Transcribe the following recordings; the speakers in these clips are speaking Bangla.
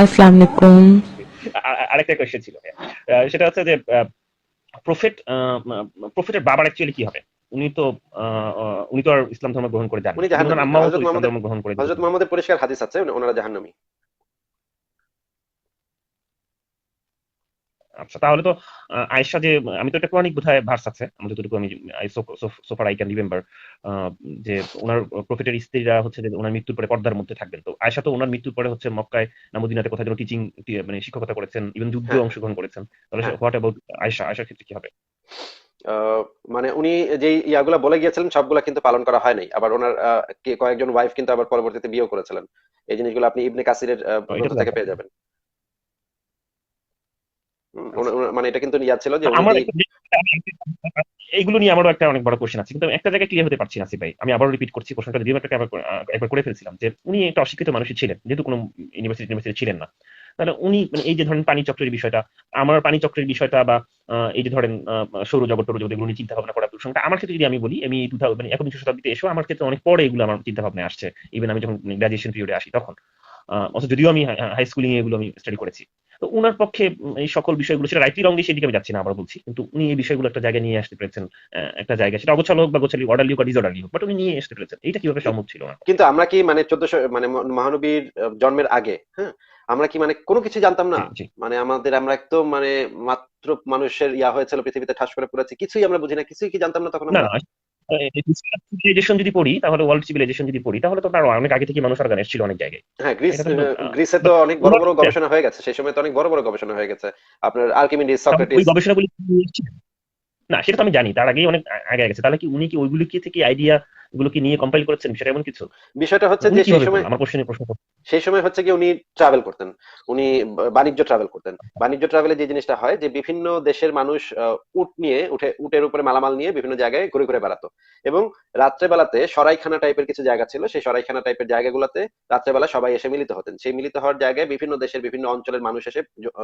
আসসালামু আলাইকুম। আরেকটা কোয়েশ্চেন ছিল। আহ, সেটা হচ্ছে যে প্রফেট প্রফেটের বাবার অ্যাকচুয়ালি কি হবে? উনি তো উনি তো আর ইসলাম ধর্ম গ্রহণ করে যান উনি জাহান্নামী। হযরত ধর্ম গ্রহণ করে হজরত মোহাম্মদের পরিষ্কার হাদিস আছে ওনারা জাহান্নামী। আচ্ছা তাহলে তো আয়েশা যে আমি তো কোরআনিক বোধহয় ভার্স আছে। যতটুকু আমি সোফার আই ক্যান রিমেম্বার যে ওনার প্রফেটের স্ত্রীরা হচ্ছে যে ওনার মৃত্যুর পরে পর্দার মধ্যে থাকবেন। তো আয়েশা তো ওনার মৃত্যুর পরে হচ্ছে মক্কায় নামুদিনাতে কোথায় যেন টিচিং মানে শিক্ষকতা করেছেন ইভেন যুদ্ধে হ্যাঁ। অংশগ্রহণ করেছেন। তাহলে হ্যাঁ। What about Ayesha? আয়েশার ক্ষেত্রে কি হবে? মানে উনি যেই ইয়াগুলা বলে গিয়েছিলেন সবগুলা কিন্তু পালন করা হয় নাই। আবার ওনার কয়েকজন ওয়াইফ কিন্তু আবার পরবর্তীতে বিয়েও করেছিলেন। এই জিনিসগুলো আপনি ইবনে কাসিরের এটা থেকে পেয়ে যাবেন। মানে এটা কিন্তু ইয়া ছিল যে এইগুলো নিয়ে আমারও একটা অনেক বড় কোশ্চেন আছে। কিন্তু একটা জায়গায় ক্লিয়ার হতে পারছি না ভাই আমি আবারও রিপিট করছি প্রশ্নটা যদিও একটা একবার করে- ফেলছিলাম যে উনি একটা অশিক্ষিত মানুষই ছিলেন যেহেতু কোনো ইউনিভার্সিটি ইউনিভার্সিটি ছিলেন না। তাহলে উনি মানে এই যে ধরেন পানি চক্রের বিষয়টা আমার পানি চক্রের বিষয়টা বা এই যে ধরেন সৌরজগৎ টৌরজগৎ এগুলো নিয়ে চিন্তা ভাবনা করার প্রসঙ্গটা আমার ক্ষেত্রে যদি আমি বলি আমি টু মানে একবিংশ শতাব্দীতে এসেও আমার ক্ষেত্রে অনেক পরে এগুলো আমার চিন্তা ভাবনা আসছে। ইভেন আমি যখন গ্রাজুয়েশন পিরিয়ডে আসি তখন। অথচ যদিও আমি হাই স্কুলিং এগুলো আমি স্টাডি করেছি। তো উনার পক্ষে এই সকল বিষয়গুলো সেটা রাইটলি রঙে সেদিকে আমি যাচ্ছি না আবার বলছি। কিন্তু উনি এই বিষয়গুলো একটা জায়গায় নিয়ে আসতে পেরেছেন একটা জায়গা সেটা অগোছালো হোক বা গোছালি অর্ডারলি হোক বা ডিসঅর্ডারলি হোক বাট উনি নিয়ে আসতে পেরেছেন। এইটা কীভাবে সম্ভব ছিল না? কিন্তু আমরা কি মানে চোদ্দশো মানে মহানবীর জন্মের আগে হ্যাঁ আমরা কি মানে কোনো কিছু জানতাম না। মানে আমাদের আমরা একদম মানে মাত্র মানুষের ইয়া হয়েছিল পৃথিবীতে ঠাস করে পড়েছে কিছুই আমরা বুঝি না কিছুই কি জানতাম না তখন না আমরা? সিভিলাইজেশন যদি পড়ি তাহলে ওয়ার্ল্ড সিভিলাইজেশন যদি পড়ি তাহলে তো তার অনেক আগে থেকে মানুষ অর্গানাইজ ছিল অনেক জায়গায়। হ্যাঁ গ্রিস গ্রিসে তো অনেক বড় বড় গবেষণা হয়ে গেছে। সেই সময় তো অনেক বড় বড় গবেষণা হয়ে গেছে। আপনার আর্কিমিডিস সক্রেটিস ওই গবেষণাগুলি? না সেটা তো আমি জানি তার আগেই অনেক আগে গেছে। তাহলে কি উনি কি ওইগুলি কি থেকে আইডিয়া নিয়ে কম্পাইল করেছেন সেটা এমন কিছু? বিষয়টা হচ্ছে যে সেই সময় আমার প্রশ্ন সেই সময় হচ্ছে কি উনি ট্রাভেল করতেন। উনি বাণিজ্য ট্রাভেল করতেন। বাণিজ্য ট্রাভেলে যে জিনিসটা হয় যে বিভিন্ন দেশের মানুষ উট নিয়ে উঠে উটের উপরে মালামাল নিয়ে বিভিন্ন জায়গায় ঘুরে ঘুরে বেড়াতো। এবং রাত্রেবেলাতে সরাইখানা টাইপের কিছু জায়গা ছিল সেই সরাইখানা টাইপের জায়গাগুলোতে রাত্রেবেলা সবাই এসে মিলিত হতেন। সেই মিলিত হওয়ার জায়গায় বিভিন্ন দেশের বিভিন্ন অঞ্চলের মানুষ এসে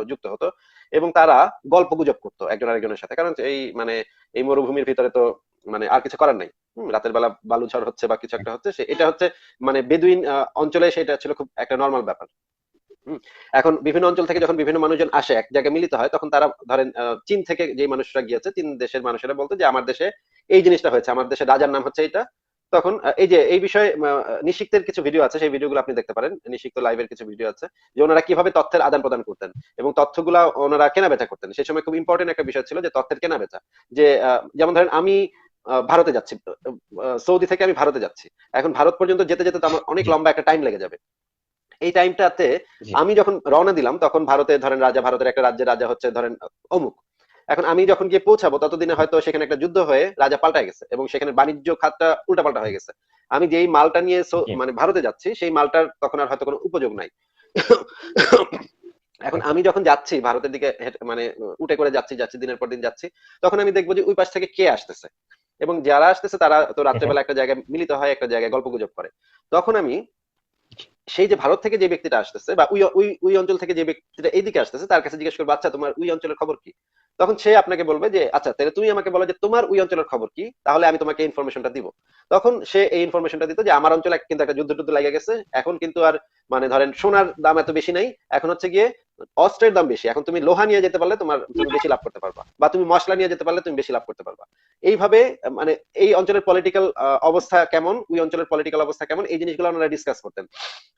যুক্ত হতো এবং তারা গল্প গুজব করতো একজন আরেকজনের সাথে। কারণ এই মানে এই মরুভূমির ভিতরে তো মানে আর কিছু করার নাই। রাতের বেলা বালুঝড় হচ্ছে বা কিছু একটা হচ্ছে এটা হচ্ছে মানে বেদুইন অঞ্চলে সেটা ছিল খুব একটা নর্মাল ব্যাপার। এখন বিভিন্ন অঞ্চল থেকে যখন বিভিন্ন মানুষজন আসে, এক জায়গায় মিলিত হয়, তখন তারা ধরেন চীন থেকে যে মানুষরা গিয়েছে, চীন দেশের মানুষেরা বলতো যে, আমার দেশে এই জিনিসটা হয়েছে, আমার দেশে রাজার নাম হচ্ছে এটা তখন এই যে, এই বিষয়ে নিশিক্তের কিছু ভিডিও আছে, সেই ভিডিওগুলো আপনি দেখতে পারেন। নিশিক্ত লাইভের কিছু ভিডিও আছে, যে ওনারা কীভাবে তথ্যের আদান প্রদান করতেন এবং তথ্যগুলা ওনারা কেনা বেচা করতেন। সেই সময় খুব ইম্পর্টেন্ট একটা বিষয় ছিল যে, তথ্যের কেনা বেচা যে যেমন ধরেন আমি ভারতে যাচ্ছি। সৌদি থেকে আমি ভারতে যাচ্ছি। এখন ভারত পর্যন্ত যেতে যেতে তো আমার অনেক লম্বা একটা টাইম লেগে যাবে। এই টাইমটাতে আমি যখন রওনা দিলাম তখন ভারতে ধরেন রাজা ভারতের একটা রাজ্যের রাজা হচ্ছে ধরেন অমুক। এখন আমি যখন গিয়ে পৌঁছাবো ততদিনে হয়তো সেখানে একটা যুদ্ধ হয়ে রাজা পাল্টায় গেছে এবং সেখানে বাণিজ্য খাতটা উল্টাপাল্টা হয়ে গেছে। আমি যেই মালটা নিয়ে মানে ভারতে যাচ্ছি সেই মালটার তখন আর হয়তো কোনো উপযোগ নাই। এখন আমি যখন যাচ্ছি ভারতের দিকে মানে উঠে করে যাচ্ছি যাচ্ছি দিনের পর দিন যাচ্ছি তখন আমি দেখব যে ওই পাশ থেকে কে আসতেছে। এবং যারা আসতেছে তারা তো রাত্রেবেলা একটা জায়গায় মিলিত হয় একটা জায়গায় গল্প গুজব করে। তখন আমি সেই যে ভারত থেকে যে ব্যক্তিটা আসতেছে বা ওই ওই ওই অঞ্চল থেকে যে ব্যক্তিটা এইদিকে আসতেছে তার কাছে জিজ্ঞেস করব আচ্ছা তোমার ওই অঞ্চলের খবর কি? তখন সে আপনাকে বলবে যে আচ্ছা তাহলে তুমি আমাকে বলো যে তোমার ওই অঞ্চলের খবর কি? তাহলে আমি তোমাকে ইনফরমেশনটা দিব। তখন সে এই ইনফরমেশনটা দিত যে আমার অঞ্চলে কিন্তু একটা যুদ্ধ টুদ্ধ লেগে গেছে। এখন কিন্তু আর মানে ধরেন সোনার দাম এত বেশি নাই। এখন হচ্ছে গিয়ে অস্ত্রের দাম বেশি। এখন তুমি লোহা নিয়ে যেতে পারলে তোমার তুমি বেশি লাভ করতে পারবা। বা তুমি মশলা নিয়ে যেতে পারলে তুমি বেশি লাভ করতে পারবা। এইভাবে মানে এই অঞ্চলের পলিটিক্যাল অবস্থা কেমন? ওই অঞ্চলের পলিটিক্যাল অবস্থা কেমন? এই জিনিসগুলো ওনারা ডিসকাস করতেন।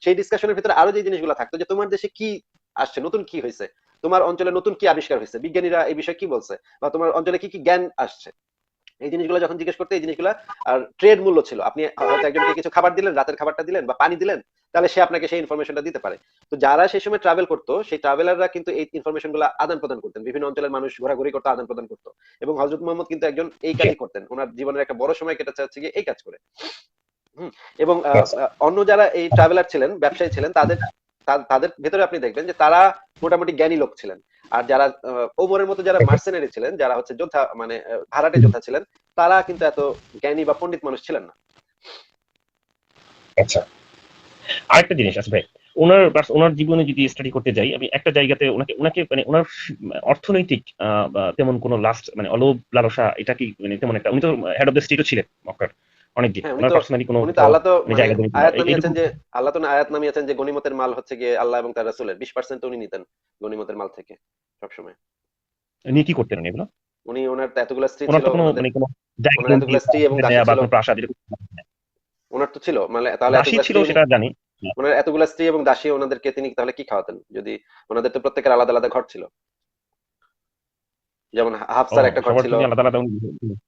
সেই ডিসকাশনের ভিতরে আরও যে জিনিসগুলো থাকতো যে তোমার দেশে কি আসছে, নতুন কি হয়েছে তোমার অঞ্চলে নতুন কি আবিষ্কার হয়েছে বিজ্ঞানীরা এই বিষয়ে কি বলছে? বা তোমার অঞ্চলে কি কি জ্ঞান আসছে? এই জিনিসগুলো যখন জিজ্ঞেস করতে, এই জিনিসগুলো, আর ট্রেড মূল্য ছিল। আপনি হয়তো একজনকে কিছু খাবার দিলেন, রাতের খাবারটা দিলেন বা পানি দিলেন, তাহলে সে আপনাকে সেই ইনফরমেশনটা দিতে পারে। তো যারা সেই সময় ট্রাভেল করতো, সেই ট্রাভেলাররা কিন্তু এই ইনফরমেশনগুলো আদান প্রদান করতেন। বিভিন্ন অঞ্চলের মানুষ ঘোরাঘুরি করতো, আদান প্রদান করতো। এবং হজরত মোহাম্মদ কিন্তু একজন এই কাজই করতেন। ওনার জীবনের একটা বড় সময় কেটেছে হচ্ছে এই কাজ করে। এবং অন্য যারা এই ট্রাভেলার ছিলেন, ব্যবসায়ী ছিলেন, তাদের তাদের ভেতরে আপনি দেখবেন যে তারা মোটামুটি জ্ঞানী লোক ছিলেন। আর যারা ওমরের মতো যারা মার্সেনারি ছিলেন যারা হচ্ছে যোদ্ধা মানে ভাড়াটে যোদ্ধা ছিলেন তারা কিন্তু এত জ্ঞানী বা পণ্ডিত মানুষ ছিলেন না। আচ্ছা। আরেকটা জিনিস আছে ভাই ওনার ওনার জীবনে যদি স্টাডি করতে যাই আমি একটা জায়গাতে ওনাকে ওনাকে মানে ওনার অর্থনৈতিক আহ, তেমন কোনো লাস্ট মানে অলোভ লালসা এটা কি মানে তেমন একটা উনি তো হেড অফ দ্য স্টেটও ছিলেন মক্কার। অনেক দিন হ্যাঁ ওনার পার্সোনালি কোনো আল্লাহ তো মানে মানে আয়াত নামিয়েছেন যে আল্লাহ তো আয়াত নামিয়েছেন যে গনিমতের মাল হচ্ছে গিয়ে আল্লাহ এবং তার রাসূলের। উনি নিতেন গনিমতের মাল থেকে কি করতেন এগুলো? উনি ওনার এতগুলো স্ত্রী ছিল কোনো মানে কোনো জায়গা এতগুলো স্ত্রী এবং প্রাসাদ ওনার তো ছিল মানে তাহলে ছিল সেটা জানি। ওনার এতগুলো স্ত্রী এবং দাসী ওনাদেরকে তিনি তাহলে কি খাওয়াতেন? যদি ওনাদের তো প্রত্যেকের আলাদা আলাদা ঘর ছিল। যেমন হাফসার একটা ঘর ছিল।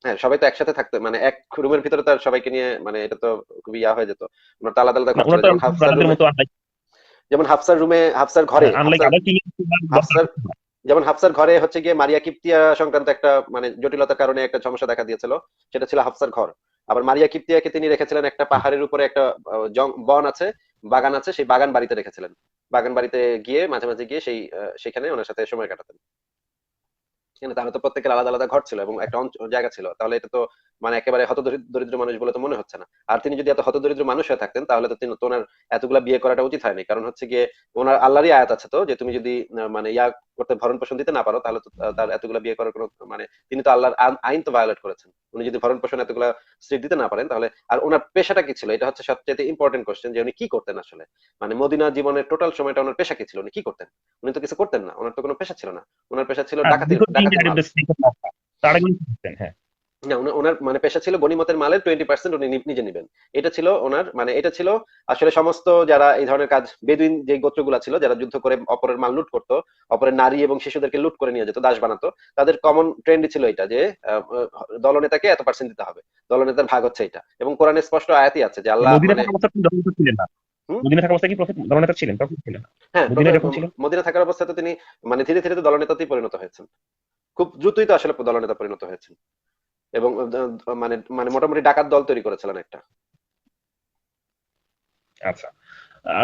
হ্যাঁ সবাই তো একসাথে থাকতো মানে এক রুমের ভিতরে তো আর সবাইকে নিয়ে মানে এটা তো খুবই ইয়া হয়ে যেত। ওনার তো আলাদা আলাদা ঘর ছিল হাফসার রুমে যেমন হাফসার রুমে হাফসার ঘরে হাফসার কিং হাফসার যেমন হাফসার ঘরে হচ্ছে গিয়ে মারিয়া কিপ্তিয়া সংক্রান্ত একটা মানে জটিলতার কারণে একটা সমস্যা দেখা দিয়েছিল সেটা ছিল হাফসার ঘর। আবার মারিয়া কিপ্তিয়াকে তিনি রেখেছিলেন একটা পাহাড়ের উপরে একটা বন আছে বাগান আছে সেই বাগান বাড়িতে রেখেছিলেন। বাগান বাড়িতে গিয়ে মাঝে মাঝে গিয়ে সেই সেখানে ওনার সাথে সময় কাটাতেন। তাহলে তো প্রত্যেকের আলাদা আলাদা ঘর ছিল এবং একটা জায়গা ছিল। তাহলে এটা তো মানে একেবারে হত দরিদ্র মানুষ বলে তো মনে হচ্ছে না। আর তিনি যদি এত হত দরিদ্র মানুষ হয়ে থাকতেন তাহলে তো তিনি ওনার এতগুলা বিয়ে করাটা উচিত হয়নি। কারণ হচ্ছে গিয়ে ওনার আল্লাহরই আয়াত আছে তো যে তুমি যদি মানে ইয়া করতে ভরণ পোষণ দিতে না পারো তাহলে তো তার এতগুলা বিয়ে করার কোনো মানে তিনি তো আল্লাহর আইন- তো ভায়োলেট করেছেন। উনি যদি ভরণ পোষণ এতগুলা স্ত্রী দিতে না পারেন তাহলে আর ওনার পেশাটা কি ছিল? এটা হচ্ছে সবচেয়ে ইম্পর্টেন্ট কোশ্চেন যে উনি কি করতেন আসলে? মানে মদিনা জীবনের টোটাল সময়টা ওনার পেশা কি ছিল? উনি কি করতেন? উনি তো কিছু করতেন না। ওনার তো কোনো পেশা ছিল না। ওনার পেশা ছিল ডাকাতি। তার করতেন? হ্যাঁ। না ওনার মানে পেশা ছিল মালের টোয়েন্টি পার্সেন্ট উনি নিজে নেবেন। এটা ছিল ওনার মানে এটা ছিল আসলে সমস্ত যারা এই ধরনের কাজ বেদুইন যে গোত্রগুলা ছিল যারা যুদ্ধ করে অপরের মাল লুট করতো অপরের নারী এবং শিশুদেরকে লুট করে নিয়ে যেত দাস বানাতো তাদের কমন ট্রেন্ড ছিল এটা যে দলনেতাকে এত পার্সেন্ট দিতে হবে। দলনেতার ভাগ হচ্ছে এটা। এবং কোরআনে স্পষ্ট আয়াতই আছে যে আল্লাহ মদিনা থাকা অবস্থায় ছিলেন? মদিনা কি প্রফেট দলনেতা ছিলেন তখন ছিলেন হ্যাঁ মদিনায় যখন ছিল? মদিনা থাকার অবস্থায় তো তিনি মানে ধীরে ধীরে তো দলনেতাতেই পরিণত হয়েছেন খুব দ্রুতই তো আসলে দলনেতা পরিণত হয়েছেন এবং মানে মানে মোটামুটি ডাকাত দল তৈরি করেছিলেন একটা আচ্ছা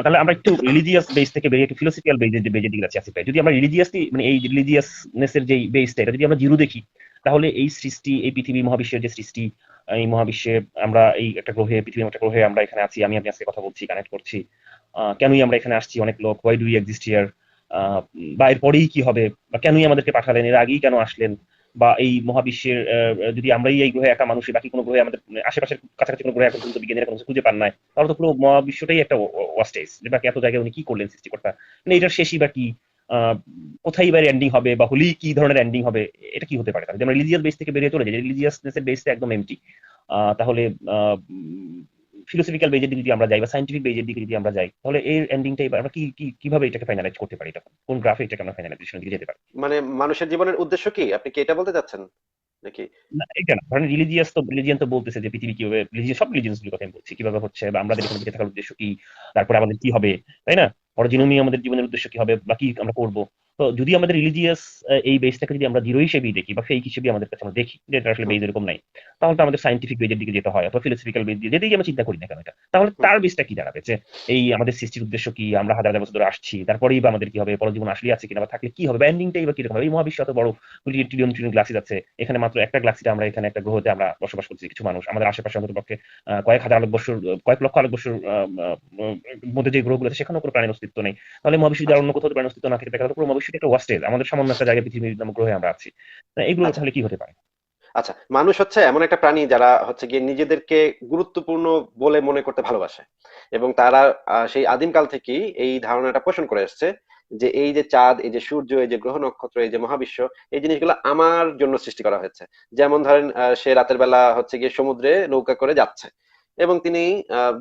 তাহলে আমরা একটু রিলিজিয়াস বেস থেকে বেরিয়ে একটু ফিলোসফিক্যাল বেজের বেজের দিকে যাচ্ছি আসিফ ভাই। যদি আমরা রিলিজিয়াসলি মানে এই রিলিজিয়াসনেস এর যে বেসটা এটা যদি আমরা জিরো দেখি তাহলে এই সৃষ্টি এই পৃথিবী মহাবিশ্বের যে সৃষ্টি এই মহাবিশ্বে আমরা এই একটা গ্রহে পৃথিবী একটা গ্রহে আমরা এখানে আছি, আমি আপনি আজকে কথা বলছি কানেক্ট করছি। কেনই আমরা এখানে আসছি? অনেক লোক ওয়াই ডু এক্সিস্ট হিয়ার বা এরপরেই কি হবে? বা কেনই আমাদেরকে পাঠালেন? এর আগেই কেন আসলেন? বা এই মহাবিশ্বের যদি আমরাই এই গ্রহে একা মানুষ বাকি কোনো গ্রহে আমাদের আশেপাশের কাছাকাছি কোনো গ্রহে এখন পর্যন্ত বিজ্ঞানীরা কোনো খুঁজে পান নাই, তাহলে তো পুরো মহাবিশ্বটাই একটা ওয়াস্টেজ। যে বাকি এত জায়গায় উনি কি করলেন সৃষ্টিকর্তা? মানে এটার শেষই বা কি? কোথায় এবার এন্ডিং হবে বা হোলি কি ধরনের এন্ডিং হবে, এটা কি হতে পারে? যদি আমরা রিলিজিয়াস বেস থেকে বেরিয়ে চলে যাই রিলিজিয়াসনেস এর বেসটা একদম এমটি তাহলে ফিলোসফিক্যাল বেজের দিকে যদি আমরা যাই বা সাইন্টিফিক বেজের দিকে যদি আমরা যাই, তাহলে এই এন্ডিংটা এবার আমরা কি, কি- কীভাবে এটাকে ফাইনালাইজ করতে পারি তখন? কোন গ্রাফে এটাকে আমরা ফাইনালাইজেশন দিকে যেতে পারি? মানে মানুষের জীবনের উদ্দেশ্য কি? আপনি কি এটা বলতে চাচ্ছেন? এটা তো বলতেছে যে পৃথিবী সবগুলো কীভাবে হচ্ছে বা আমাদের উদ্দেশ্য কি? তারপরে আমাদের কি হবে? তাই না? পরজীবনী আমাদের জীবনের উদ্দেশ্য কি হবে? বা কি আমরা করব? তো যদি আমাদের রিলিজিয়াস এই বেসটাকে যদি আমরা জিরো হিসেবেই দেখি বা ফেক হিসেবে আমাদের কাছে আমরা দেখি যে এটা আসলে বেজ এরকম নাই, তাহলে তো আমাদের সাইন্টিফিক বেজের দিকে যেতে হয় অথবা ফিলোসফিক্যাল বেজ দিয়ে যেতেই আমরা চিন্তা করি না কেন এটা। তাহলে তার বেসটা কি দাঁড়াবে? যে এই আমাদের সৃষ্টির উদ্দেশ্য কি, আমরা হাজার হাজার বছর ধরে আসছি, তারপরেই বা আমাদের কি হবে, পরজীবন আসলে আছে কিনা বা থাকলে কি হবে ব্যান্ডিংটাই বা কীরকম হবে? এই মহাবিশ্ব এত বড় ট্রিলিয়ন ট্রিলিয়ন গ্লাসিস আছে, এখানে মাত্র একটা গ্লাসিতে আমরা এখানে একটা গ্রহতে আমরা বসবাস করছি কিছু মানুষ। আমাদের আশেপাশে অন্তত পক্ষে কয়েক হাজার আলোক বছর কয়েক লক্ষ আলোক বছর মধ্যে যে গ্রহগুলো আছে, সেখানেও কোনো প্রাণীর অস্তিত্ব নেই। তাহলে মহাবিশ্ব যদি অন্য কোথাও প্রাণীর অস্তিত্ব না থাকে, তাহলে পুরো মহাবিশ্বটা একটা ওয়াস্টেজ আমাদের সামান্য একটা জায়গায় পৃথিবীর নামক গ্রহে আমরা আছি। এগুলো আচ্ছা। তাহলে কি হতে পারে? আচ্ছা মানুষ হচ্ছে এমন একটা প্রাণী যারা হচ্ছে গিয়ে নিজেদেরকে গুরুত্বপূর্ণ বলে মনে করতে ভালোবাসে। এবং তারা সেই আদিমকাল থেকেই এই ধারণাটা পোষণ করে এসছে যে এই যে চাঁদ এই যে সূর্য এই যে গ্রহ নক্ষত্র এই যে মহাবিশ্ব এই জিনিসগুলো আমার জন্য সৃষ্টি করা হয়েছে। যেমন ধরেন সে রাতের বেলা হচ্ছে গিয়ে সমুদ্রে নৌকা করে যাচ্ছে। এবং তিনি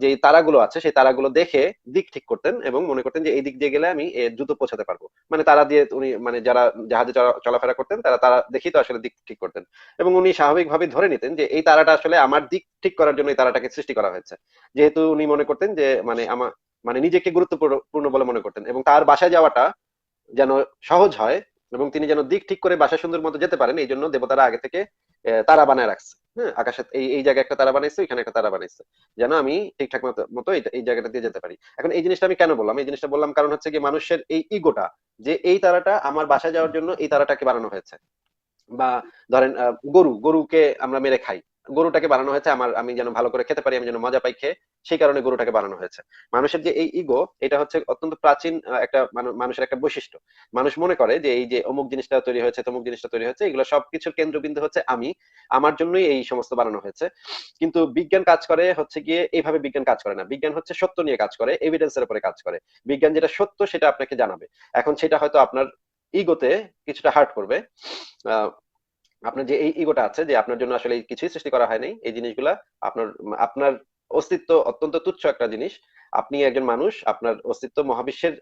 যে তারাগুলো আছে, সেই তারাগুলো দেখে দিক ঠিক করতেন এবং মনে করতেন যে এই দিক দিয়ে গেলে আমি দ্রুত পৌঁছাতে পারব। মানে তারা দিয়ে উনি মানে যারা জাহাজে চলাফেরা করতেন, তারা তারা দেখেই তো আসলে দিক ঠিক করতেন। এবং উনি স্বাভাবিকভাবে ধরে নিতেন যে এই তারাটা আসলে আমার দিক ঠিক করার জন্য এই তারাটাকে সৃষ্টি করা হয়েছে। যেহেতু উনি মনে করতেন যে মানে আমার মানে নিজেকে গুরুত্বপূর্ণ বলে মনে করতেন এবং তার বাসায় যাওয়াটা যেন সহজ হয় এবং তিনি যেন দিক ঠিক করে বাসা সুন্দর মতো যেতে পারেন, এই জন্য দেবতারা আগে থেকে তারা বানায় রাখছে। হ্যাঁ আকাশে এই এই জায়গায় একটা তারা বানাইছে, এখানে একটা তারা বানাইছে। যেন আমি ঠিকঠাক মতো এই জায়গাটা দিয়ে যেতে পারি। এখন এই জিনিসটা আমি কেন বললাম? এই জিনিসটা বললাম কারণ হচ্ছে কি মানুষের এই ইগোটা, যে এই তারাটা আমার বাসায় যাওয়ার জন্য এই তারাটাকে বানানো হয়েছে। বা ধরেন গরু, গরুকে আমরা মেরে খাই। গরুটাকে বানানো হয়েছে, আমার, আমি যেন ভালো করে খেতে পারি, আমি যেন মজা পাই খেয়ে সেই কারণে গরুটাকে বানানো হয়েছে। মানুষের যে এই ইগো এটা হচ্ছে অত্যন্ত প্রাচীন একটা মানুষের একটা বৈশিষ্ট্য। মানুষ মনে করে যে এই যে অমুক জিনিসটা তৈরি হয়েছে, তমুক জিনিসটা তৈরি হয়েছে, এগুলো সবকিছুর কেন্দ্রবিন্দু হচ্ছে আমি। আমার জন্যই এই সমস্ত বানানো হয়েছে। কিন্তু বিজ্ঞান কাজ করে হচ্ছে গিয়ে এইভাবে বিজ্ঞান কাজ করে না। বিজ্ঞান হচ্ছে সত্য নিয়ে কাজ করে এভিডেন্সের উপরে কাজ করে। বিজ্ঞান যেটা সত্য, সেটা আপনাকে জানাবে। এখন সেটা হয়তো আপনার ইগোতে কিছুটা হার্ট করবে। আপনার যে এই ইগোটা আছে যে আপনার জন্য আসলে কিছুই সৃষ্টি করা হয়নি এই জিনিসগুলা আপনার আপনার অস্তিত্ব অত্যন্ত তুচ্ছ একটা জিনিস। আপনি একজন মানুষ, আপনার অস্তিত্ব মহাবিশ্বের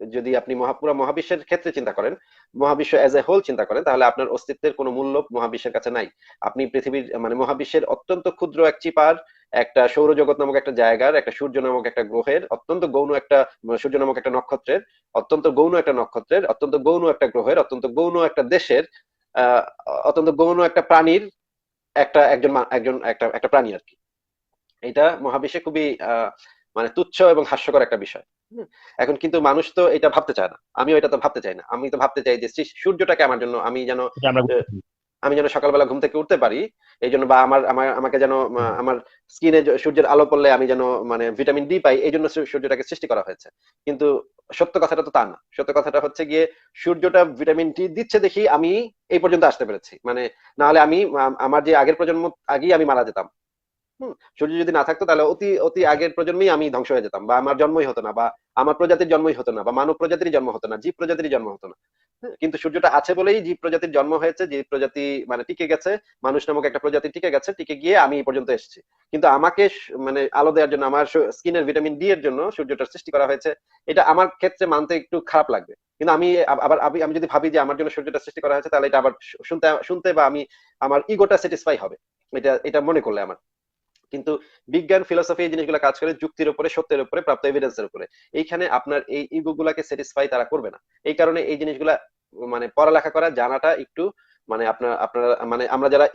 যদি আপনি মহাপুরা মহাবিশ্বের ক্ষেত্রে চিন্তা করেন, মহাবিশ্ব এজ এ হোল চিন্তা করেন, তাহলে আপনার অস্তিত্বের কোনো মূল্য মহাবিশ্বের কাছে নাই। আপনি পৃথিবীর মানে মহাবিশ্বের অত্যন্ত ক্ষুদ্র এক চিপার, একটা সৌরজগৎ নামক একটা জায়গার, একটা সূর্য নামক একটা গ্রহের, অত্যন্ত গৌণ একটা, সূর্য নামক একটা নক্ষত্রের, অত্যন্ত গৌণ একটা নক্ষত্রের, অত্যন্ত গৌণ একটা গ্রহের, অত্যন্ত গৌণ একটা দেশের অত্যন্ত গৌণ একটা প্রাণীর একটা, একজন একজন, একটা একটা প্রাণী আর কি। এটা মহাবিশ্বে খুবই আহ মানে তুচ্ছ এবং হাস্যকর একটা বিষয়। এখন কিন্তু মানুষ তো এটা ভাবতে চায় না। আমিও এটা তো ভাবতে চাই না। আমি তো ভাবতে চাই যে সূর্যটাকে আমার জন্য আমি যেন আমি যেন সকালবেলা ঘুম থেকে উঠতে পারি এই জন্য বা আমার আমার আমাকে যেন আমার স্কিনে সূর্যের আলো পড়লে আমি যেন মানে ভিটামিন ডি পাই এই জন্য সূর্যটাকে সৃষ্টি করা হয়েছে। কিন্তু সত্য কথাটা তো তা না। সত্য কথাটা হচ্ছে গিয়ে সূর্যটা ভিটামিন ডি দিচ্ছে দেখি আমি এই পর্যন্ত আসতে পেরেছি। মানে না হলে আমি আমার যে আগের প্রজন্ম আগেই আমি মারা যেতাম। সূর্য যদি না থাকতো তাহলে অতি অতি আগের প্রজন্মেই আমি ধ্বংস হয়ে যেতাম বা আমার জন্মই হতো না বা আমার প্রজাতির জন্মই হতো না বা মানব প্রজাতির জন্ম হতো না জীব প্রজাতির জন্ম হতো না। হ্যাঁ, কিন্তু সূর্যটা আছে বলেই জীব প্রজাতির জন্ম হয়েছে জীব প্রজাতি মানে টিকে গেছে মানুষ নামক একটা প্রজাতি টিকে গেছে টিকে গিয়ে আমি এই পর্যন্ত এসেছি। কিন্তু আমাকে মানে আলো দেওয়ার জন্য আমার স্কিনের ভিটামিন ডি এর জন্য সূর্যটার সৃষ্টি করা হয়েছে এটা আমার ক্ষেত্রে মানতে একটু খারাপ লাগবে। কিন্তু আমি আবার আমি যদি ভাবি যে আমার জন্য সূর্যটা সৃষ্টি করা হয়েছে তাহলে এটা আবার শুনতে শুনতে বা আমি আমার ইগোটা স্যাটিসফাই হবে। এটা এটা মনে করলে আমার। কিন্তু বিজ্ঞান ফিলোসফি এই জিনিসগুলো কাজ করে যুক্তির উপরে, সত্যের উপরে, প্রাপ্ত এভিডেন্সের উপরে। এইখানে আপনার এই ইগো গুলাকে স্যাটিসফাই তারা করবে না। এই কারণে এই জিনিসগুলা মানে পড়ালেখা করা, জানাটা একটু মানে আপনার আপনার মানে আমরা যারা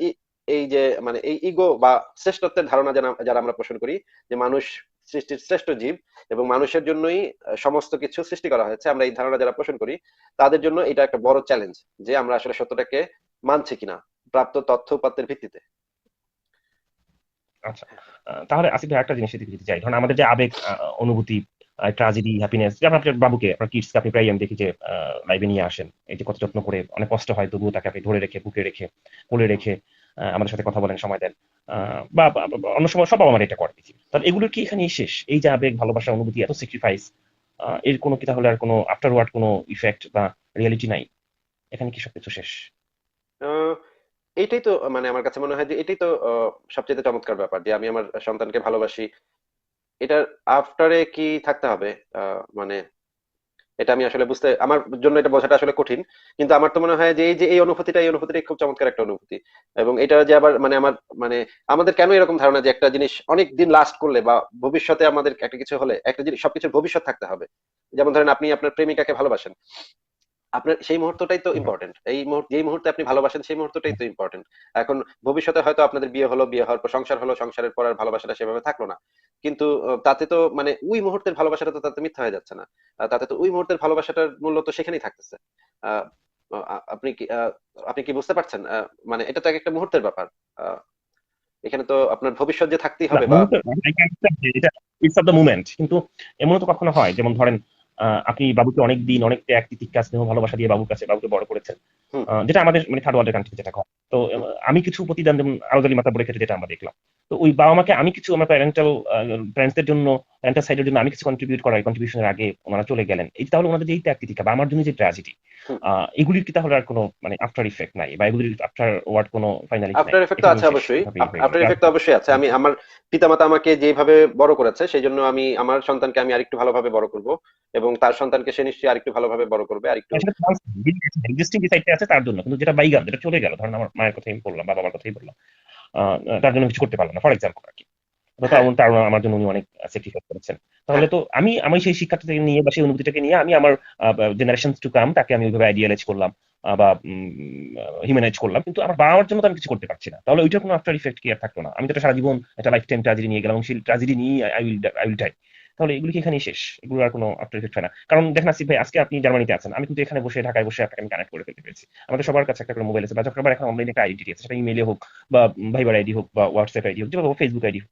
এই যে মানে এই ইগো বা শ্রেষ্ঠত্বের ধারণা যারা আমরা পোষণ করি, যে মানুষ সৃষ্টির শ্রেষ্ঠ জীব এবং মানুষের জন্যই সমস্ত কিছু সৃষ্টি করা হয়েছে, আমরা এই ধারণা যারা পোষণ করি, তাদের জন্য এটা একটা বড় চ্যালেঞ্জ যে আমরা আসলে সত্যটাকে মানছি কিনা, প্রাপ্ত তথ্য উপাত্তের ভিত্তিতে। আচ্ছা তাহলে আসিফ ভাই, একটা জিনিস দিকে যেতে চাই, ধরুন আমাদের যে আবেগ অনুভূতি ট্রাজেডি হ্যাপিনেস যেমন আপনার বাবুকে, আপনার কিডসকে আপনি প্রায় আমি দেখি যে লাইভে নিয়ে আসেন, এই যে কত যত্ন করে, অনেক কষ্ট হয় তবুও তাকে আপনি ধরে রেখে, বুকে রেখে, কোলে রেখে আমাদের সাথে কথা বলেন, সময় দেন বা অন্য সময় সব বাবা মারা এটা করে তাহলে এগুলোর কি এখানেই শেষ? এই যে আবেগ, ভালোবাসা, অনুভূতি, এত স্যাক্রিফাইস এর কোনো কি তাহলে আর কোনো আফটার ওয়ার্ড কোনো ইফেক্ট বা রিয়েলিটি নাই? এখানে কি সবকিছু শেষ? আহ, এইটাই তো মানে আমার কাছে মনে হয় যে এটাই তো সবচেয়ে চমৎকার ব্যাপার যে আমি আমার সন্তানকে ভালোবাসি। এটার আফটারে কি থাকতে হবে? মানে এটা আমি আসলে বুঝতে আমার জন্য এটা বোঝাটা আসলে কঠিন। কিন্তু আমার তো মনে হয় যে এই যে এই অনুভূতিটা এই অনুভূতিটা খুব চমৎকার একটা অনুভূতি। এবং এটা যে আবার মানে আমার মানে আমাদের কেন এরকম ধারণা যে একটা জিনিস অনেক দিন লাস্ট করলে বা ভবিষ্যতে আমাদের একটা কিছু হলে একটা জিনিস সবকিছুর ভবিষ্যৎ থাকতে হবে। যেমন ধরেন আপনি আপনার প্রেমিকাকে ভালোবাসেন। আপনার সেই মুহূর্তটাই তো ইম্পর্টেন্ট এই মুহূর্তে যেই মুহূর্তে আপনি ভালোবাসেন সেই মুহূর্তটাই তো ইম্পর্টেন্ট এখন ভবিষ্যতে হয়তো আপনাদের বিয়ে হলো বিয়ে হওয়ার পর সংসার হলো সংসারের পর আর ভালোবাসাটা সেভাবে থাকল না। কিন্তু তাতে তো মানে ওই মুহূর্তের ভালোবাসাটা তো তাতে মিথ্যা হয়ে যাচ্ছে না। তাতে তো ওই মুহূর্তের ভালোবাসাটার মূল্য তো সেখানেই থাকতেছে। আপনি কি আপনি কি বুঝতে পারছেন? মানে এটা তো এক একটা মুহূর্তের ব্যাপার। আহ, এখানে তো আপনার ভবিষ্যৎ যে থাকতেই হবে বা ইটস অফ দ্য মুমেন্ট কিন্তু এমন তো কখনো হয় যেমন ধরেন আপনি বাবুকে অনেক দিন অনেক ত্যাগ তিতিক্ষা স্নেহ, ভালোবাসা দিয়ে বাবুর কাছে, বাবুকে বড় করেছেন। যেটা আমাদের মানে থার্ড ওয়ার্ল্ডের কান্ট্রিতে যেটা হয় তো আমি কিছু প্রতিদান যেমন আরোজালি মাতা বলে ক্ষেত্রে যেটা আমরা দেখলাম। তো ওই বাবা মাকে আমি কিছু আমার প্যারেন্টাল প্যারেন্টসদের জন্য প্যারেন্টাল সাইডের জন্য আমি কিছু কন্ট্রিবিউট করাই কন্ট্রিবিউশনের আগে ওনারা চলে গেলেন। এই তাহলে ওনাদের যে এই ত্যাগ বা আমার জন্য যে ট্র্যাজেডি এগুলির কি তাহলে আর কোনো মানে আফটার ইফেক্ট নাই? বা এগুলির আফটার ওয়ার্ড কোনো ফাইনালি আফটার এফেক্ট তো আছে অবশ্যই। আফটার এফেক্ট তো অবশ্যই আছে। আমি আমার পিতামাতা আমাকে যেভাবে বড় করেছে সেই জন্য আমি আমার সন্তানকে আমি আরেকটু ভালোভাবে বড় করব এবং তার সন্তানকে সে নিশ্চয়ই আরেকটু ভালোভাবে বড় করবে আরেকটু আছে তার জন্য। কিন্তু যেটা বাইগান যেটা চলে গেল ধরেন আমার মায়ের কথাই আমি বললাম বা বাবার কথাই বললাম তার জন্য কিছু করতে পারলাম না ফর এক্সাম্পল আর কি। তার তার আমার জন্য উনি অনেক স্যাক্রিফাইস করেছেন। তাহলে তো আমি আমি সেই শিক্ষাটা থেকে নিয়ে বা সেই অনুভূতিটাকে নিয়ে আমি আমার জেনারেশন টু কাম তাকে আমি ওইভাবে আইডিয়ালাইজ করলাম বা হিউম্যানাইজ করলাম। কিন্তু আমার বাবার জন্য তো আমি কিছু করতে পারছি না। তাহলে ওইটার কোনো আফটার ইফেক্ট কি আর থাকল না? আমি তো সারা জীবন একটা লাইফ টাইম ট্রাজেডি নিয়ে গেলাম সেই ট্রাজেডি নিয়ে I will I will die তাহলে এগুলো কি এখানেই শেষ? এগুলো আর কোনো আফটার ইফেক্ট হয় না। কারণ দেখেন আসিফ ভাই আজকে আপনি জার্মানিতে আছেন। আমি কিন্তু এখানে বসে ঢাকায় বসে আপনাকে আমি কানেক্ট করে ফেলতে পেরেছি। আমাদের সবার কাছে একটা করে মোবাইল আছে। বা যখন এখন অনলাইনে একটা আইডি আছে। সেটা ইমেলে হোক বা ভাইবার আইডি হোক বা হোয়াটসঅ্যাপ আইডি হোক যেভাবে ফেসবুক আইডি হোক।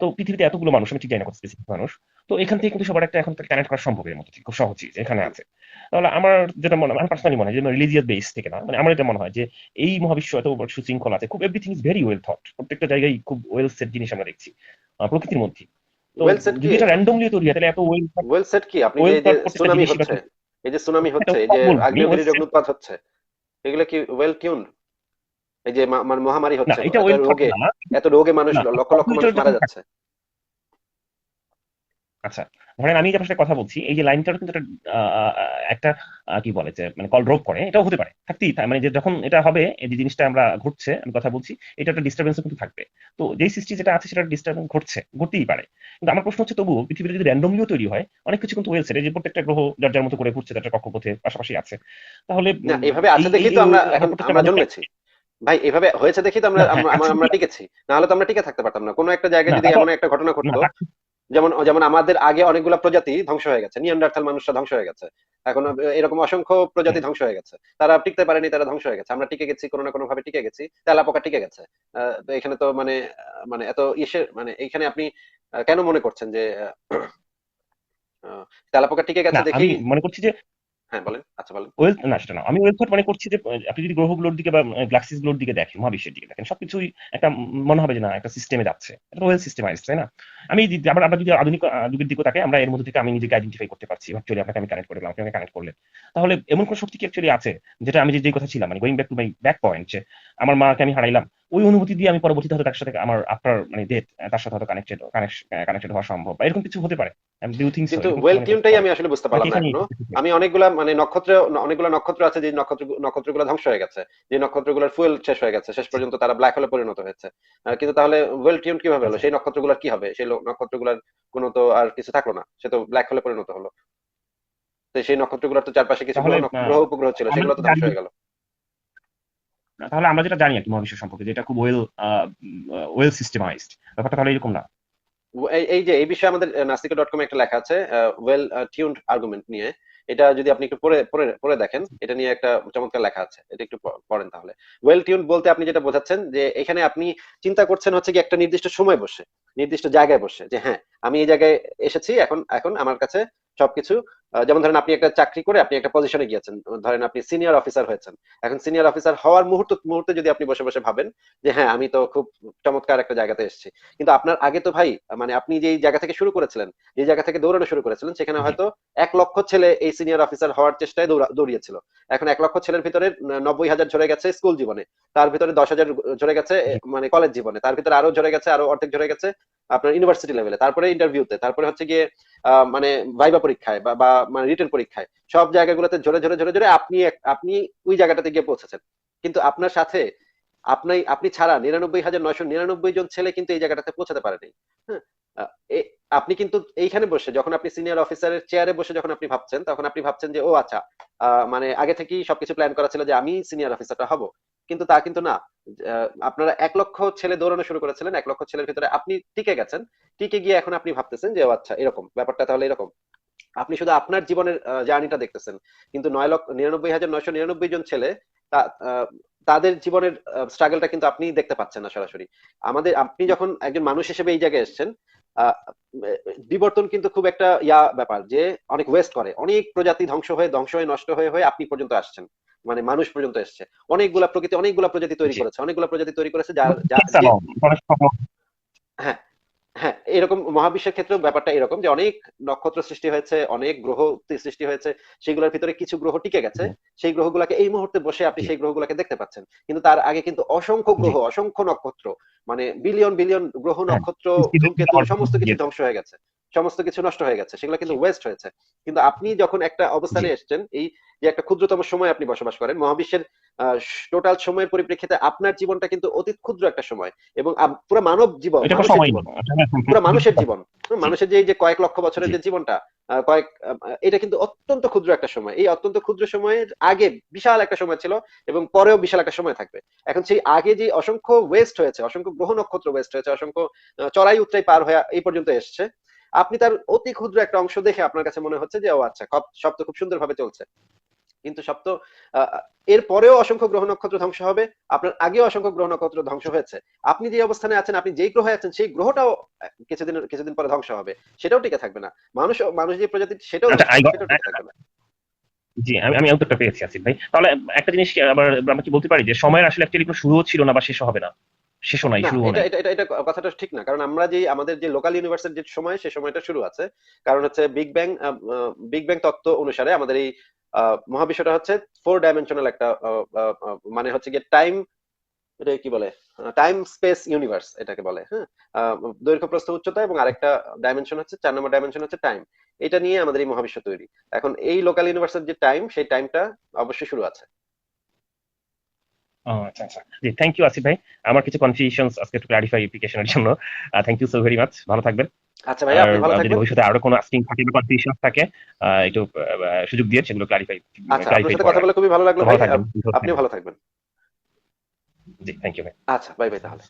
তো পৃথিবীতে এতগুলো মানুষ আমি ঠিক জানি না স্পেসিফিক মানুষ। তো এখান থেকে কিন্তু সবার একটা এখন কানেক্ট করা সম্ভব এর মধ্যে খুব সহজই এখানে আছে। তাহলে আমার যেটা মনে হয় আমার পার্সোনালি মনে হয় যে রিলিজিয়াস বেস থেকে না মানে আমার এটা মনে হয় যে এই মহাবিশ্ব এত সুশৃঙ্খল আছে খুব everything is very well thought প্রত্যেকটা জায়গায় খুব ওয়েল সেট জিনিস আমরা দেখছি প্রকৃতির মধ্যে তো কি? যদি এটা র্যান্ডমলি তৈরি হয় তাহলে এত ওয়েল ওয়েল সেট কি আপনি যে- সুনামি হচ্ছে এই যে সুনামি হচ্ছে এই যে বলব, আগ্নেয়গিরি অগ্নুৎপাত হচ্ছে এগুলো কি ওয়েল টিউন এই যে মহামারী হচ্ছে এটা ওয়েল রোগে এত রোগে মানুষ লক্ষ লক্ষ মানুষ মারা যাচ্ছে। আচ্ছা ধরেন আমি আপনার সাথে কথা বলছি এই যে লাইনটার কিন্তু একটা কি বলে যে মানে কল ড্রপ করে এটাও হতে পারে থাকতেই থাকে। মানে যে যখন এটা হবে এই যে জিনিসটা আমরা ঘটছে আমি কথা বলছি এটা একটা ডিস্টারবেন্স কিন্তু থাকবে। তো যেই সৃষ্টি যেটা আছে সেটা ডিস্টারবেন্স ঘটছে ঘটতেই পারে। কিন্তু আমার প্রশ্ন হচ্ছে তবুও পৃথিবীতে যদি র্যান্ডমলিও তৈরি হয় অনেক কিছু কিন্তু ওয়েলসেট যে প্রত্যেকটা গ্রহ যার যার মতো করে ঘুরছে তার কক্ষপথে পাশাপাশি আছে তাহলে এভাবে আছে এই- দেখি তো আমরা এখন আমরা জন্মেছি। ভাই এভাবে হয়েছে দেখি তো আমরা হ্যাঁ, আমরা- কি- টিকেছি। না হলে তো আমরা টিকে থাকতে পারতাম না কোনো একটা জায়গায় যদি এমন একটা ঘটনা ঘটতো। যেমন যেমন আমাদের আগে অনেকগুলো প্রজাতি ধ্বংস হয়ে গেছে নিয়ান্ডার্থাল মানুষরা ধ্বংস হয়ে গেছে। এখন এরকম অসংখ্য প্রজাতি ধ্বংস হয়ে গেছে। তারা টিকতে পারেনি তারা ধ্বংস হয়ে গেছে। আমরা টিকে গেছি কোনো না কোনো ভাবে টিকে গেছি তেলাপোকা টিকে গেছে। আহ, এখানে তো মানে মানে এত ইসে মানে এখানে আপনি কেন মনে করছেন যে আহ, পোকা তেলাপোকা টিকে গেছে দেখি মনে করছি যে হ্যাঁ আচ্ছা আমরা যদি আধুনিক দিকে আমরা এর মধ্যে থেকে আমি নিজেকে আইডেন্টিফাই করতে পারছি কানেক্ট করলাম কানেক্ট তাহলে এমন কোন শক্তি কি আছে? যেটা আমি যে যে কথা ছিলাম মানে going back to my back point যে আমার মাকে আমি হারাইলাম ওই অনুভূতি দিয়ে আমি পরবর্তীতে হয়তো তার সাথে আমার আফটার মানে ডেথ তার সাথে হয়তো কানেক্টেড কানেক্টেড হওয়া সম্ভব বা এরকম কিছু হতে পারে। কিন্তু ওয়েল টিউনটাই আমি আসলে বুঝতে পারলাম না আমি অনেকগুলা মানে নক্ষত্র অনেকগুলো নক্ষত্র আছে যে নক্ষত্র নক্ষত্রগুলো ধ্বংস হয়ে গেছে যে নক্ষত্রগুলোর ফুয়েল শেষ হয়ে গেছে শেষ পর্যন্ত তারা ব্ল্যাক হোলে পরিণত হয়েছে। কিন্তু তাহলে ওয়েল টিউন কীভাবে হলো? সেই নক্ষত্রগুলোর কি হবে? সেই নক্ষত্রগুলোর কোনো তো আর কিছু থাকল না সে তো ব্ল্যাক হোলে পরিণত হলো। তো সেই নক্ষত্রগুলোর তো চারপাশে কিছু গ্রহ উপগ্রহ ছিল সেগুলো তো ধ্বংস হয়ে গেল। তাহলে আমরা যেটা জানি আর কি মহাবিশ্ব সম্পর্কে যেটা খুব ওয়েল ওয়েল সিস্টেমাইজড ব্যাপারটা তাহলে এরকম না। এই যে, এই বিষয়ে আমাদের নাস্তিকা ডট কমে একটা লেখা আছে ওয়েল টিউনড আর্গুমেন্ট নিয়ে। এটা যদি আপনি একটু পরে পরে পড়ে দেখেন, এটা নিয়ে একটা চমৎকার লেখা আছে। এটা একটু পড়েন তাহলে। ওয়েল টিউন বলতে আপনি যেটা বোঝাচ্ছেন, যে এখানে আপনি চিন্তা করছেন হচ্ছে কি একটা নির্দিষ্ট সময় বসে, নির্দিষ্ট জায়গায় বসে, যে হ্যাঁ আমি এই জায়গায় এসেছি, এখন এখন আমার কাছে সবকিছু। যেমন ধরেন আপনি একটা চাকরি করে আপনি একটা পজিশনে গিয়েছেন। ধরেন আপনি সিনিয়র অফিসার হয়েছেন। এখন সিনিয়র অফিসার হওয়ার মুহূর্ত মুহূর্তে যদি আপনি বসে বসে ভাবেন যে হ্যাঁ আমি তো খুব চমৎকার একটা জায়গাতে এসেছি। কিন্তু আপনার আগে তো ভাই মানে আপনি যেই জায়গা থেকে শুরু করেছিলেন যে জায়গা থেকে দৌড়ানো শুরু করেছিলেন সেখানে হয়তো এক লক্ষ ছেলে এই সিনিয়র অফিসার হওয়ার চেষ্টায় দৌড়িয়েছিল। এখন এক লক্ষ ছেলের ভিতরে নব্বই হাজার ঝরে গেছে স্কুল জীবনে। তার ভিতরে দশ হাজার ঝরে গেছে মানে কলেজ জীবনে। তার ভিতরে আরও ঝরে গেছে আরও অর্ধেক ঝরে গেছে আপনার ইউনিভার্সিটি লেভেলে তারপরে ইন্টারভিউতে তারপরে হচ্ছে গিয়ে আহ, মানে ভাইবা পরীক্ষায় বা মানে রিটেন পরীক্ষায় সব জায়গাগুলোতে ঝরে ঝরে ঝরে ঝরে আপনি আপনি ওই জায়গাটাতে গিয়ে পৌঁছেছেন। কিন্তু আপনার সাথে আপনি আপনি ছাড়া নিরানব্বই হাজার নয়শো নিরানব্বই জন ছেলে কিন্তু এই জায়গাটাতে পৌঁছাতে পারেনি। হ্যাঁ? আপনি কিন্তু এইখানে বসে যখন আপনি সিনিয়র অফিসারের চেয়ারে বসে যখন আপনি ভাবছেন, তখন আপনি ভাবছেন যে, ও আচ্ছা মানে আগে থেকেই সবকিছু প্ল্যান করা ছিল যে, আমি সিনিয়র অফিসারটা হব। কিন্তু তা কিন্তু না। আপনারা এক লক্ষ ছেলে দৌড়ানো শুরু করেছিলেন, এক লক্ষ ছেলের ভিতরে আপনি টিকে গেছেন। টিকে গিয়ে এখন আপনি ভাবতেছেন যে, ও আচ্ছা এরকম, ব্যাপারটা তাহলে এরকম। আপনি শুধু আপনার জীবনের জার্নিটা দেখতেছেন। কিন্তু নয় লক্ষ নিরানব্বই হাজার নয়শো নিরানব্বই জন ছেলে তাদের জীবনের স্ট্রাগলটা কিন্তু আপনি দেখতে পাচ্ছেন না সরাসরি। আমাদের আপনি যখন একজন মানুষ হিসেবে এই জায়গায় এসেছেন বিবর্তন কিন্তু খুব একটা ইয়া ব্যাপার যে অনেক ওয়েস্ট করে। অনেক প্রজাতি ধ্বংস হয়ে ধ্বংস হয়ে নষ্ট হয়ে হয়ে আপনি পর্যন্ত আসছেন। মানে মানুষ পর্যন্ত এসছে। অনেকগুলা প্রকৃতি অনেকগুলা প্রজাতি তৈরি করেছে অনেকগুলা প্রজাতি তৈরি করেছে যার যা- হ্যাঁ। হ্যাঁ এরকম মহাবিশ্বের ক্ষেত্রেও ব্যাপারটা এরকম যে অনেক নক্ষত্র সৃষ্টি হয়েছে অনেক গ্রহ সৃষ্টি হয়েছে সেগুলোর ভিতরে কিছু গ্রহ টিকে গেছে। সেই গ্রহগুলোকে এই মুহূর্তে বসে আপনি সেই গ্রহগুলোকে দেখতে পাচ্ছেন। কিন্তু তার আগে কিন্তু অসংখ্য গ্রহ অসংখ্য নক্ষত্র মানে বিলিয়ন বিলিয়ন গ্রহ হ্যাঁ, নক্ষত্র সমস্ত কিছু ধ্বংস হয়ে গেছে। সমস্ত কিছু নষ্ট হয়ে গেছে সেগুলো কিন্তু ওয়েস্ট হয়েছে। কিন্তু আপনি যখন একটা অবস্থানে এসেছেন এই যে একটা ক্ষুদ্রতম সময় আপনি বসবাস করেন মহাবিশ্বের টোটাল সময়ের পরিপ্রেক্ষিতে আপনার জীবনটা কিন্তু অতি ক্ষুদ্র একটা সময় এবং পুরো মানব জীবন জীবন পুরো মানুষের জীবন মানুষের যে এই যে কয়েক লক্ষ বছরের যে জীবনটা কয়েক এটা কিন্তু অত্যন্ত ক্ষুদ্র একটা সময়। এই অত্যন্ত ক্ষুদ্র সময়ের আগে বিশাল একটা সময় ছিল এবং পরেও বিশাল একটা সময় থাকবে। এখন সেই আগে যে অসংখ্য ওয়েস্ট হয়েছে অসংখ্য গ্রহ নক্ষত্র ওয়েস্ট হয়েছে অসংখ্য চড়াই উতরাই পার হয়ে এই পর্যন্ত এসছে। আপনি তার অতি ক্ষুদ্র একটা অংশ দেখে আপনার কাছে মনে হচ্ছে যে ও আচ্ছা সব- তো খুব সুন্দরভাবে চলছে। কিন্তু সব তো এর পরেও অসংখ্য গ্রহ নক্ষত্র ধ্বংস হবে। আপনার আগেও অসংখ্য গ্রহ নক্ষত্র ধ্বংস হয়েছে। আপনি যে অবস্থানে আছেন আপনি যেই গ্রহে আছেন সেই গ্রহটাও কিছুদিন কিছুদিন পরে ধ্বংস হবে। সেটাও টিকে থাকবে না। মানুষ মানুষ যে প্রজাতি সেটাও আচ্ছা, I got- সেটাও টিকে থাকবে না। জি আমি আমি উত্তরটা পেয়েছি আসিফ ভাই। তাহলে একটা জিনিস আবার আমরা কি বলতে পারি যে সময়ের আসলে অ্যাকচুয়ালি কোনো শুরুও ছিল না বা শেষও হবে না? শেষও নাই না শুরুও এটা এটা কথাটা ঠিক না কারণ আমরা যে আমাদের যে লোকাল ইউনিভার্সের যে সময় সে সময়টা শুরু আছে কারণ হচ্ছে বিগ ব্যাং বিগ ব্যাং তত্ত্ব অনুসারে আমাদের এই মহাবিশ্বটা হচ্ছে ফোর ডাইমেনশনাল একটা মানে হচ্ছে গিয়ে টাইম এটা কি বলে টাইম স্পেস ইউনিভার্স এটাকে বলে হ্যাঁ? দৈর্ঘ্য প্রস্থ উচ্চতা এবং আরেকটা ডাইমেনশন হচ্ছে চার নম্বর ডাইমেনশন হচ্ছে টাইম এটা নিয়ে আমাদের এই মহাবিশ্ব তৈরি। এখন এই লোকাল ইউনিভার্সের যে টাইম সেই টাইমটা অবশ্যই শুরু আছে। আচ্ছা আচ্ছা। জি থ্যাংক ইউ আসিফ ভাই। আমার কিছু কনফিউশনস আজকে একটু ক্লারিফাই অ্যাপ্লিকেশনের জন্য। Thank you so very much ভালো থাকবেন। আচ্ছা ভাই আপনি ভালো থাকবেন। ভবিষ্যতে আরও কোনো আস্কিং থাকে বা কনফিউশন থাকে একটু সুযোগ দিয়ে সেগুলো ক্লারিফাই আচ্ছা আপনার সাথে কথা বলে খুবই ভালো লাগল ভাই থাকবেন ভালো থাকবেন। জি থ্যাংক ইউ ভাই আচ্ছা বাই বাই তাহলে।